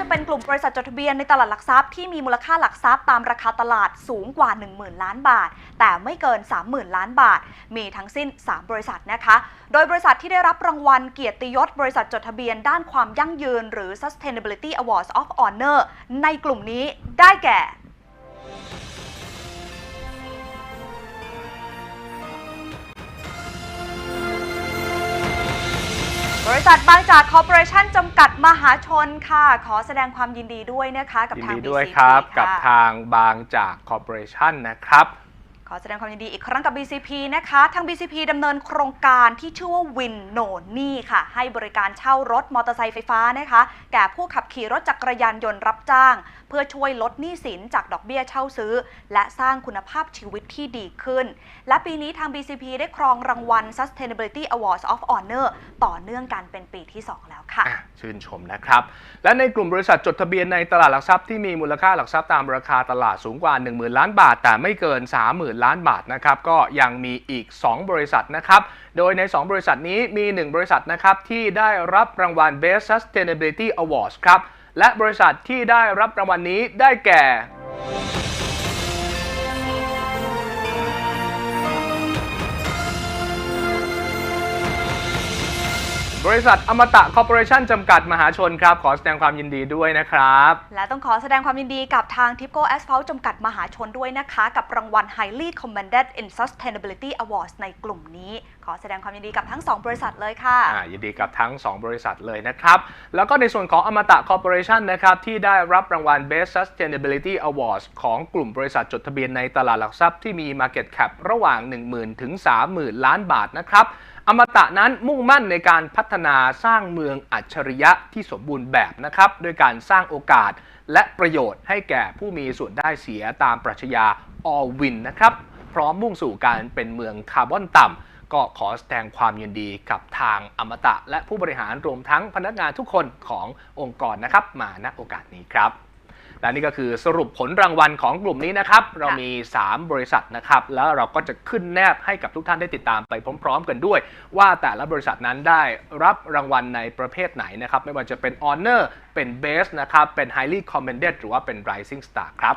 จะเป็นกลุ่มบริษัทจดทะเบียนในตลาดหลักทรัพย์ที่มีมูลค่าหลักทรัพย์ตามราคาตลาดสูงกว่า 10,000 ล้านบาท แต่ไม่เกิน 30,000 ล้านบาท มีทั้งสิ้น 3 บริษัทนะคะ โดยบริษัทที่ได้รับรางวัลเกียรติยศ บริษัทจดทะเบียนด้านความยั่งยืน หรือ Sustainability Awards of Honor ในกลุ่มนี้ได้แก่ บริษัทบางจากคอร์ปอเรชั่นจำกัดมหาชนค่ะ ขอแสดงความยินดีด้วยนะคะ กับยินทาง ดี BCP ด้วยครับะกับทางบางจากคอร์ปอเรชันนะครับ ขอแสดงความยินดีอีกครั้งกับ BCP นะคะ ทาง BCP ดำเนินโครงการที่ชื่อว่า Win No นี่ค่ะ ให้บริการเช่ารถมอเตอร์ไซค์ไฟฟ้านะคะ แก่ผู้ขับขี่รถจักรยานยนต์รับจ้าง เพื่อช่วยลดหนี้สินจากดอกเบี้ยเช่าซื้อ และสร้างคุณภาพชีวิตที่ดีขึ้น และปีนี้ทาง BCP ได้ครองรางวัล Sustainability Awards of Honor ต่อเนื่องกันเป็นปีที่ 2 แล้วค่ะอะชื่นชมนะครับ และในกลุ่มบริษัทจดทะเบียนในตลาดหลักทรัพย์ที่มีมูลค่าหลักทรัพย์ตามราคาตลาดสูงกว่า 10,000 ล้านบาท แต่ไม่เกิน 30,000ล้านบาทนะครับก็ยังมีอีก 2 บริษัทนะครับ โดยใน 2 บริษัทนี้มี 1 บริษัทนะครับที่ได้รับรางวัล Best Sustainability Awards ครับ และบริษัทที่ได้รับรางวัลนี้ได้แก่ บริษัทอมตะคอร์ปอเรชั่นจำกัดมหาชนครับ ขอแสดงความยินดีด้วยนะครับ และต้องขอแสดงความยินดีกับทางทิปโก้แอส a l t จำกัดมหาชนด้วยนะคะ กับรางวัล Highly Commended in Sustainability Awards ในกลุ่มนี้ ขอแสดงความยินดีกับทั้ง 2 บริษัทเลยค่ะ อ่ายินดีกับทั้ง 2 บริษัทเลยนะครับ แล้วก็ในส่วนของอมตะคอร์ปอเรชันนะครับที่ได้รับรางวัล Best Sustainability Awards ของกลุ่มบริษัทจดทะเบียนในตลาดหลักทรัพย์ที่มี Market Cap ระหว่าง 10,000 ถึง 30,000 ล้านบาทนะครับอมตะนั้นมุ่งมั่นในการพัฒนาสร้างเมืองอัจฉริยะที่สมบูรณ์แบบนะครับด้วยการสร้างโอกาสและประโยชน์ให้แก่ผู้มีส่วนได้เสียตามปรัชญา All Win นะครับพร้อมมุ่งสู่การเป็นเมืองคาร์บอนต่ำ ก็ขอแสดงความยินดีกับทางอมตะ และผู้บริหารรวมทั้งพนักงานทุกคนขององค์กรนะครับ มาณโอกาสนี้ครับ และนี่ก็คือสรุปผลรางวัลของกลุ่มนี้นะครับ เรามี 3 บริษัทนะครับ แล้วเราก็จะขึ้นแนบให้กับทุกท่านได้ติดตามไปพร้อม ๆ กันด้วย ว่าแต่ละบริษัทนั้นได้รับรางวัลในประเภทไหนนะครับ ไม่ว่าจะเป็น Honor เป็น Best นะครับ เป็น Highly Commended หรือว่าเป็น Rising Star ครับ